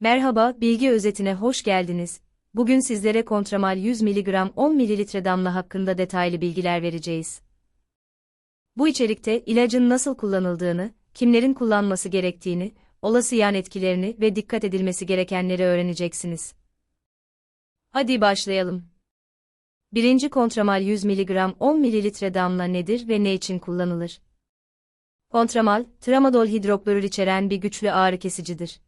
Merhaba, bilgi özetine hoş geldiniz. Bugün sizlere Kontramal 100 mg 10 ml damla hakkında detaylı bilgiler vereceğiz. Bu içerikte ilacın nasıl kullanıldığını, kimlerin kullanması gerektiğini, olası yan etkilerini ve dikkat edilmesi gerekenleri öğreneceksiniz. Hadi başlayalım. Birinci Kontramal 100 mg 10 ml damla nedir ve ne için kullanılır? Kontramal, tramadol hidroklorür içeren bir güçlü ağrı kesicidir.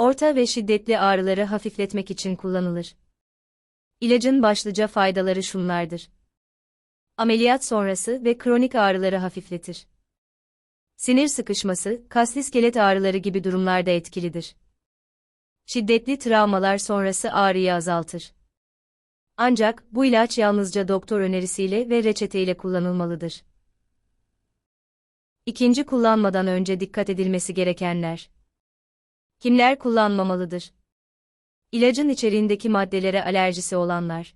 Orta ve şiddetli ağrıları hafifletmek için kullanılır. İlacın başlıca faydaları şunlardır. Ameliyat sonrası ve kronik ağrıları hafifletir. Sinir sıkışması, kasli iskelet ağrıları gibi durumlarda etkilidir. Şiddetli travmalar sonrası ağrıyı azaltır. Ancak bu ilaç yalnızca doktor önerisiyle ve reçeteyle kullanılmalıdır. İkinci kullanmadan önce dikkat edilmesi gerekenler. Kimler kullanmamalıdır? İlacın içeriğindeki maddelere alerjisi olanlar.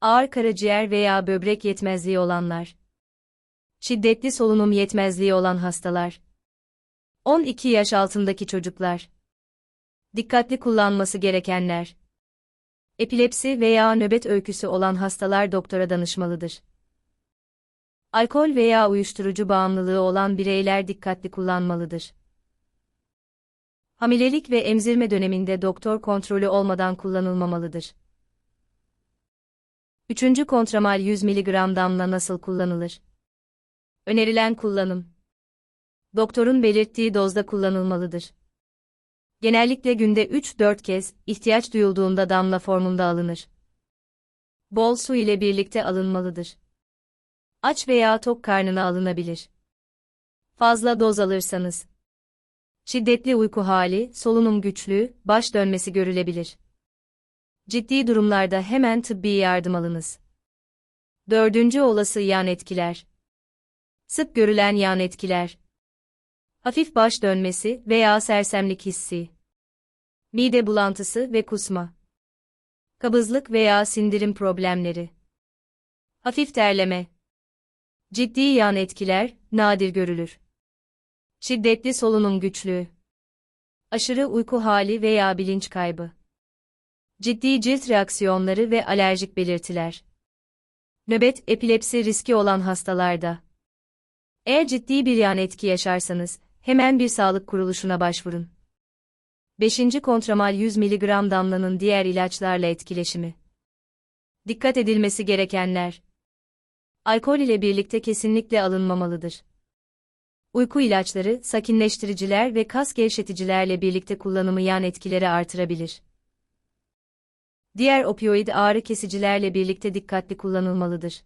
Ağır karaciğer veya böbrek yetmezliği olanlar. Şiddetli solunum yetmezliği olan hastalar. 12 yaş altındaki çocuklar. Dikkatli kullanması gerekenler. Epilepsi veya nöbet öyküsü olan hastalar doktora danışmalıdır. Alkol veya uyuşturucu bağımlılığı olan bireyler dikkatli kullanmalıdır. Hamilelik ve emzirme döneminde doktor kontrolü olmadan kullanılmamalıdır. Üçüncü kontramal 100 mg damla nasıl kullanılır? Önerilen kullanım. Doktorun belirttiği dozda kullanılmalıdır. Genellikle günde 3-4 kez, ihtiyaç duyulduğunda damla formunda alınır. Bol su ile birlikte alınmalıdır. Aç veya tok karnına alınabilir. Fazla doz alırsanız, Şiddetli uyku hali, solunum güçlüğü, baş dönmesi görülebilir. Ciddi durumlarda hemen tıbbi yardım alınız. Dördüncü olası yan etkiler. Sık görülen yan etkiler. Hafif baş dönmesi veya sersemlik hissi. Mide bulantısı ve kusma. Kabızlık veya sindirim problemleri. Hafif terleme. Ciddi yan etkiler, nadir görülür. Şiddetli solunum güçlüğü. Aşırı uyku hali veya bilinç kaybı. Ciddi cilt reaksiyonları ve alerjik belirtiler. Nöbet, epilepsi riski olan hastalarda. Eğer ciddi bir yan etki yaşarsanız, hemen bir sağlık kuruluşuna başvurun. 5. Kontramal 100 mg damlanın diğer ilaçlarla etkileşimi. Dikkat edilmesi gerekenler. Alkol ile birlikte kesinlikle alınmamalıdır. Uyku ilaçları, sakinleştiriciler ve kas gevşeticilerle birlikte kullanımı yan etkileri artırabilir. Diğer opioid ağrı kesicilerle birlikte dikkatli kullanılmalıdır.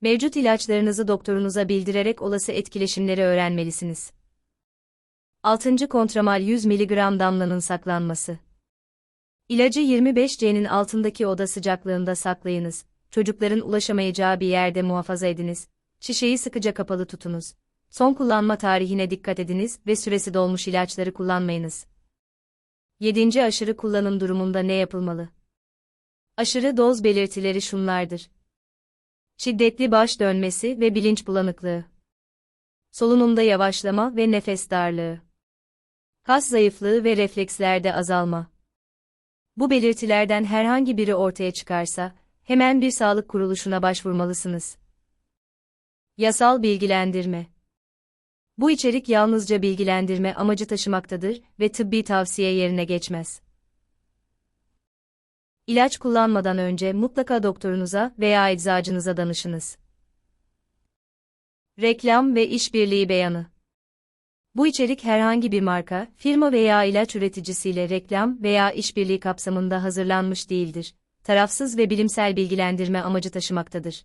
Mevcut ilaçlarınızı doktorunuza bildirerek olası etkileşimleri öğrenmelisiniz. 6. Kontramal 100 mg damlanın saklanması. İlacı 25C'nin altındaki oda sıcaklığında saklayınız. Çocukların ulaşamayacağı bir yerde muhafaza ediniz Şişeyi sıkıca kapalı tutunuz. Son kullanma tarihine dikkat ediniz ve süresi dolmuş ilaçları kullanmayınız. 7. Aşırı kullanım durumunda ne yapılmalı? Aşırı doz belirtileri şunlardır. Şiddetli baş dönmesi ve bilinç bulanıklığı. Solunumda yavaşlama ve nefes darlığı. Kas zayıflığı ve reflekslerde azalma. Bu belirtilerden herhangi biri ortaya çıkarsa, hemen bir sağlık kuruluşuna başvurmalısınız. Yasal bilgilendirme. Bu içerik yalnızca bilgilendirme amacı taşımaktadır ve tıbbi tavsiye yerine geçmez. İlaç kullanmadan önce mutlaka doktorunuza veya eczacınıza danışınız. Reklam ve işbirliği beyanı. Bu içerik herhangi bir marka, firma veya ilaç üreticisiyle reklam veya işbirliği kapsamında hazırlanmış değildir. Tarafsız ve bilimsel bilgilendirme amacı taşımaktadır.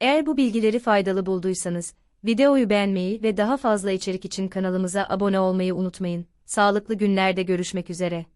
Eğer bu bilgileri faydalı bulduysanız, videoyu beğenmeyi ve daha fazla içerik için kanalımıza abone olmayı unutmayın. Sağlıklı günlerde görüşmek üzere.